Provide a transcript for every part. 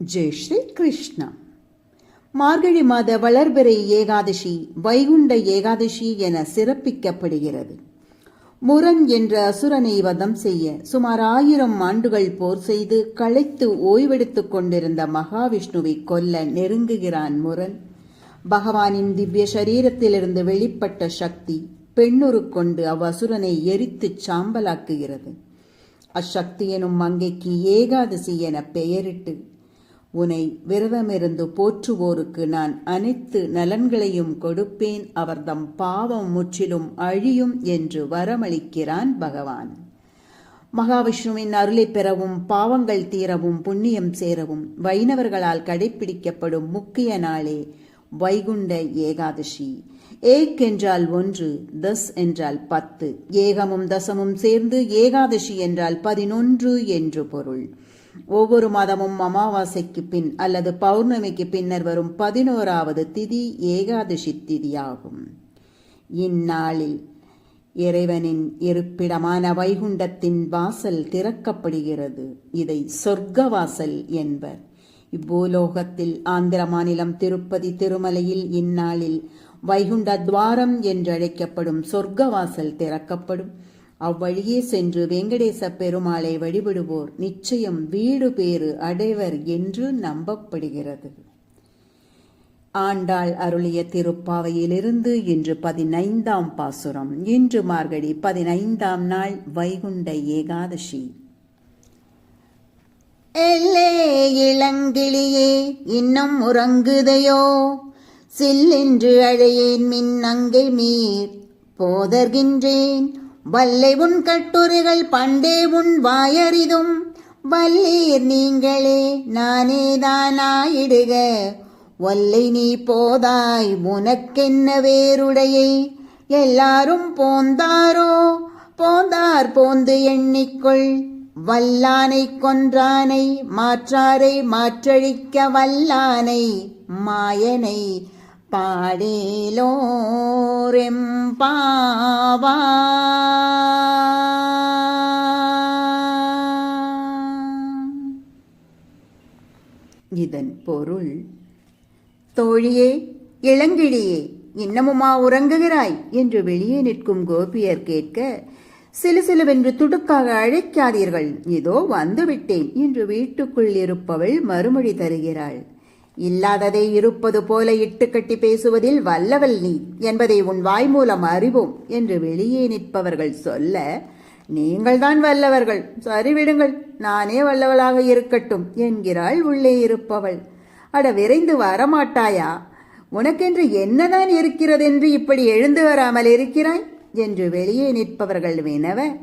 ஜெய் ஸ்ரீ கிருஷ்ணா. மார்கழி மாத வளர்பிறை ஏகாதசி வைகுண்ட ஏகாதசி என சிறப்பிக்கப்படுகிறது. முரன் என்ற அசுரனை வதம் செய்ய சுமார் ஆயிரம் ஆண்டுகள் போர் செய்து களைத்து ஓய்வெடுத்துக் கொண்டிருந்த மகாவிஷ்ணுவை கொல்ல நெருங்குகிறான் முரன் பகவானின் திவ்ய சரீரத்திலிருந்து வெளிப்பட்ட சக்தி பெண்ணுரு கொண்டு அவ்வசுரனை எரித்துச் சாம்பலாக்குகிறது. அச்சக்தி எனும் மங்கைக்கு ஏகாதசி என பெயரிட்டு உனை விரதமிருந்து போற்றுவோருக்கு நான் அனைத்து நலன்களையும் கொடுப்பேன். அவர்தம் பாவம் முற்றிலும் அழியும் என்று வரமளிக்கிறான் பகவான். மகாவிஷ்ணுவின் அருளை பெறவும் பாவங்கள் தீரவும் புண்ணியம் சேரவும் வைணவர்களால் கடைபிடிக்கப்படும் முக்கிய நாளே வைகுண்ட ஏகாதசி. ஏக் என்றால் ஒன்று தஸ் என்றால் பத்து ஏகமும் தசமும் சேர்ந்து ஏகாதசி என்றால் பதினொன்று என்று பொருள். ஒவ்வொரு மாதமும் அமாவாசைக்கு பின் அல்லது பௌர்ணமிக்கு பின்னர் வரும் பதினோராவது திதி ஏகாதசி திதியாகும். இந்நாளில் இறைவனின் இருப்பிடமான வைகுண்டத்தின் வாசல் திறக்கப்படுகிறது. இதை சொர்க்க வாசல் என்பர். இப்பூலோகத்தில் ஆந்திர மாநிலம் திருப்பதி திருமலையில் இந்நாளில் வைகுண்ட துவாரம் என்றழைக்கப்படும் சொர்க்கவாசல் திறக்கப்படும். அவ்வழியே சென்று வெங்கடேச பெருமாளை வழிபடுவோர் நிச்சயம் வீடு பேறு அடைவர் என்று நம்பப்படுகிறது. ஆண்டாள் அருளிய திருப்பாவையிலிருந்து இன்று பதினைந்தாம் பாசுரம். இன்று மார்கழி பதினைந்தாம் நாள் வைகுண்ட ஏகாதசி. எல்லே இளங்கிளியே இன்னும் உறங்குதையோ? சில்லென்று அழையேன் மின் அங்கை மீர் போதர்கின்றேன். வல்லை உன் கட்டுரைகள் பண்டே உன் வாயறிதும். வல்லீர் நீங்களே நானே தானாயிடுக. வல்லை நீ போதாய் உனக்கென்ன வேறுடையை? எல்லாரும் போந்தாரோ? போந்தார் போந்து எண்ணிக்கொள். வல்லானை கொன்றானை மாற்றாரை மாற்றழிக்க வல்லானை மாயனை பாடேலோரெம்பாவா இதன் பொருள் தோழியே இளங்கிழியே இன்னமுமா உறங்குகிறாய் என்று வெளியே நிற்கும் கோபியர் கேட்க சிலுசிலுவென்று துடுக்காக அழைக்காதீர்கள் இதோ வந்துவிட்டேன் என்று வீட்டுக்குள் இருப்பவள் மறுமொழி தருகிறாள் இல்லாததை இருப்பது போல இட்டுக்கட்டி பேசுவதில் வல்லவல் நீ என்பதை உன் வாய் மூலம் அறிவோம் என்று வெளியே நிற்பவர்கள் சொல்ல நீங்கள்தான் வல்லவர்கள். சரி விடுங்கள் நானே வல்லவளாக இருக்கட்டும் என்கிறாள் உள்ளே இருப்பவள். அட விரைந்து வரமாட்டாயா? உனக்கென்று என்னதான் இருக்கிறதென்று இப்படி எழுந்து வராமல் இருக்கிறாய்? என்று வெளியே நிற்பவர்கள் வினவ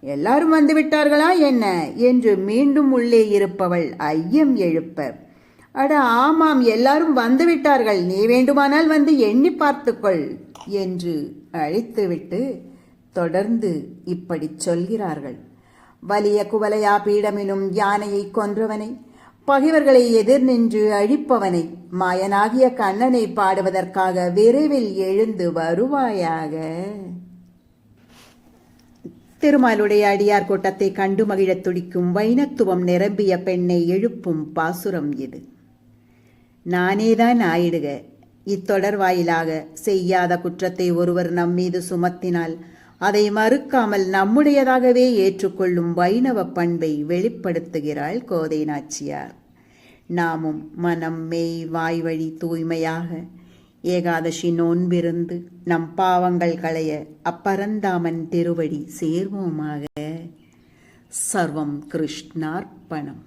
எல்லாரும் வந்துவிட்டார்களா என்ன? என்று மீண்டும் உள்ளே இருப்பவள் ஐயம் எழுப்ப அட ஆமாம் எல்லாரும் வந்துவிட்டார்கள் நீ வேண்டுமானால் வந்து எண்ணி பார்த்துக்கொள் என்று அழைத்துவிட்டு தொடர்ந்து இப்படி சொல்கிறார்கள். வலிய குவலையா பீடமெனும் யானையை கொன்றவனை பகைவர்களை எதிர் நின்று அழிப்பவனை மாயனாகிய கண்ணனை பாடுவதற்காக விரைவில் எழுந்து வருவாயாக. திருமாலுடைய அடியார் கூட்டத்தை கண்டு மகிழத் துடிக்கும் வைணத்துவம் நிரம்பிய பெண்ணை எழுப்பும் பாசுரம் இது. நானேதான் ஆயிடுக. இத்தொடர் வாயிலாக செய்யாத குற்றத்தை ஒருவர் நம்மீது சுமத்தினால் அதை மறுக்காமல் நம்முடையதாகவே ஏற்றுக்கொள்ளும் வைணவ பண்பை வெளிப்படுத்துகிறாள் கோதை நாச்சியார். நாமும் மனம் மெய் வாய்வழி தூய்மையாக ஏகாதசி நோன்பிருந்து நம் பாவங்கள் களைய அப்பரந்தாமன் திருவடி சேர்வோமாக. சர்வம் கிருஷ்ணார்ப்பணம்.